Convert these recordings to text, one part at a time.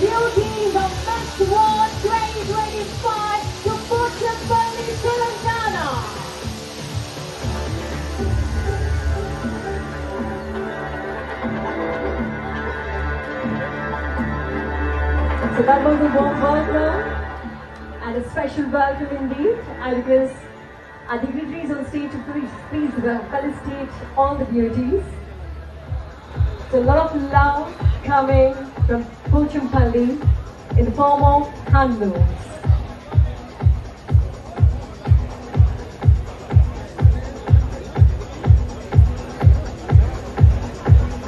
building the Max World 2025 to Pochapalli, Telangana. So that was a warm welcome and a special welcome indeed. I request our dignitaries on stage to please, please felicitate all the beauties. So a lot of love coming from Pochampalli in the form of.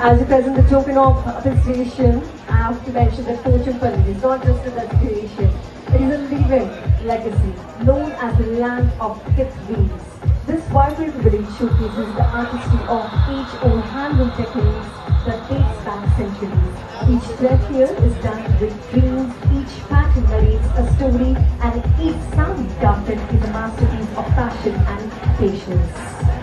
As we present the token of appreciation, I have to mention that Pochampalli is not just a destination, it is a living legacy known as the land of hip wheels. This vibrant village showcases the artistry of each own handloom techniques that back centuries. Each thread here is done with dreams, each pattern narrates a story, and each sound crafted is a masterpiece of passion and patience.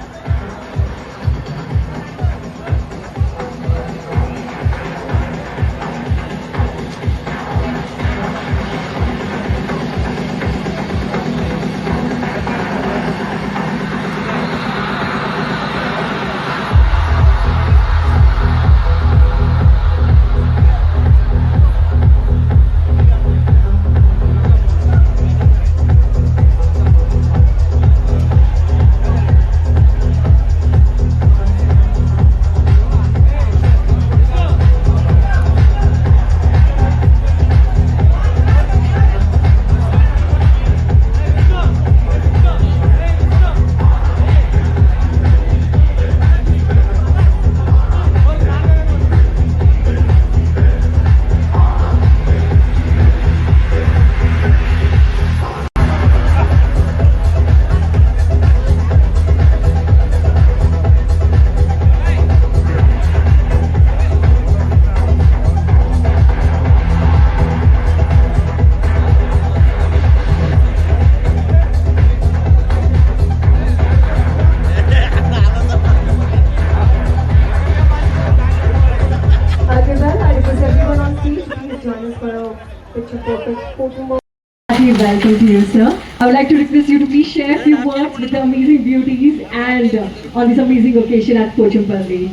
Welcome to you, sir. I would like to request you to please share a few words with the amazing beauties and uh, on this amazing occasion at Pochampalli.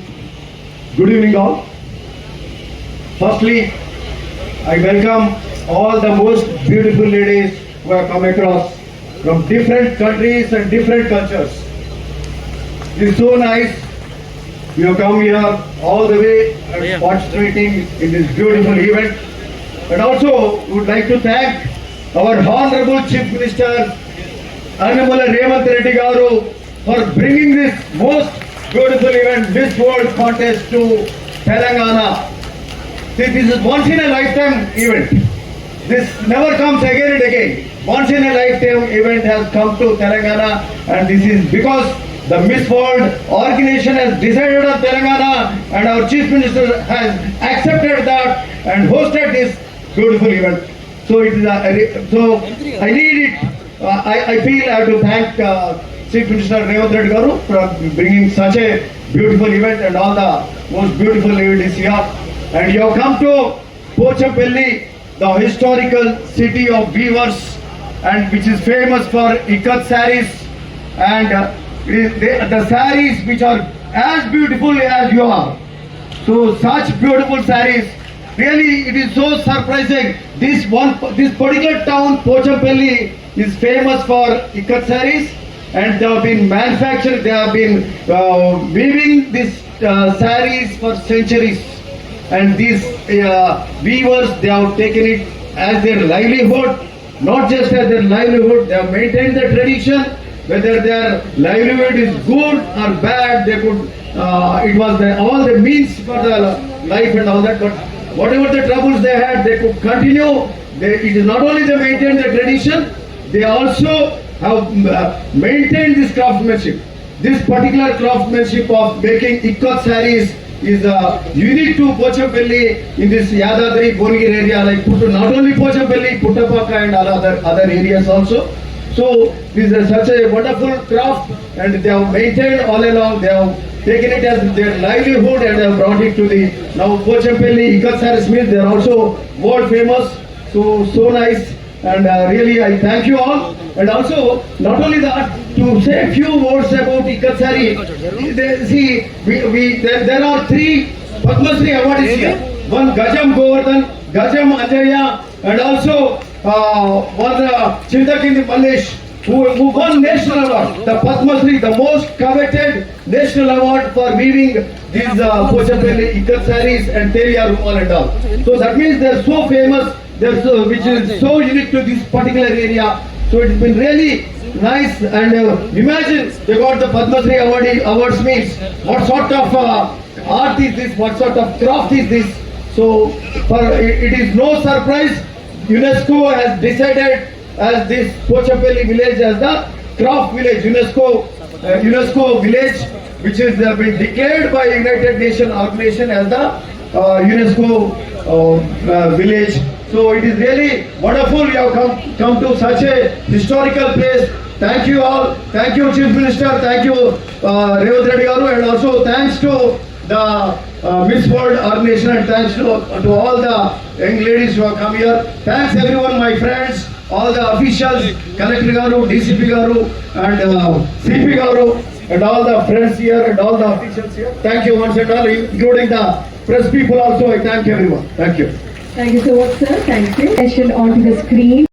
Good evening, all. Firstly, I welcome all the most beautiful ladies who have come across from different countries and different cultures. It is so nice you have come here all the way and participating in this beautiful event. And also, we would like to thank our Honorable Chief Minister Annamala Revanth Reddy Garu for bringing this most beautiful event, Miss World Contest to Telangana. See, This is once in a lifetime event. This never comes again and again. Once in a lifetime event has come to Telangana and this is because the Miss World organization has decided on Telangana and our Chief Minister has accepted that and hosted this beautiful event. So it is a, so I need it. Uh, I, I feel I have to thank uh, Chief Minister Revanth Reddy Garu for bringing such a beautiful event and all the most beautiful events here. And you have come to Pochampalli, the historical city of weavers and which is famous for ikat saris and uh, the, the saris which are as beautiful as you are. So such beautiful saris. Really, it is so surprising. This one, this particular town, Pochampalli, is famous for ikat saris, and they have been manufactured. They have been uh, weaving these uh, saris for centuries, and these uh, weavers they have taken it as their livelihood. Not just as their livelihood, they have maintained the tradition. Whether their livelihood is good or bad, they could. Uh, it was the, all the means for the life and all that, but whatever the troubles they had, they could continue. They, it is not only they maintain the tradition, they also have uh, maintained this craftsmanship. This particular craftsmanship of making ikat saris is uh, unique to Pochampalli in this Yadadri, Bonagiri area, like not only Pochampalli, Puttapaka and other, other areas also. So this is such a wonderful craft and they have maintained all along, they have taken it as their livelihood and have brought it to the, now Pochampalli, Ikat Saris Smith, they are also world famous. So, so nice. And uh, really I thank you all. And also not only that to say a few words about Ikat Sari, they, see we, we there, there are three Padma Shri awards here. One Gajam Govardhan, Gajam Ajaya and also uh, one uh, Chindakindi Malesh who, who won national award, the Padma Shri, the most coveted national award for weaving these uh, Pochapelli ikat sarees and Teria Rumal and all. So that means they're so famous, they're so, which is so unique to this particular area. So it's been really nice and uh, imagine they got the Padma Shri award, awards means what sort of uh, art is this, what sort of craft is this. So for, it, it is no surprise UNESCO has decided as this Pochapelli village as the craft village, UNESCO, uh, UNESCO village, which is uh, been declared by United Nations organization as the uh, UNESCO uh, uh, village. So it is really wonderful you have come, come to such a historical place. Thank you all. Thank you, Chief Minister. Thank you, uh, Revant and also thanks to the uh, Miss World organization and thanks to, to all the young ladies who have come here. Thanks everyone, my friends, all the officials, Collector Garu, DCP Garu, and uh, CP Garu, and all the friends here and all the officials here. Thank you once and all, including the press people also. I thank everyone. Thank you. Thank you so much, sir. Thank you. Session onto the screen.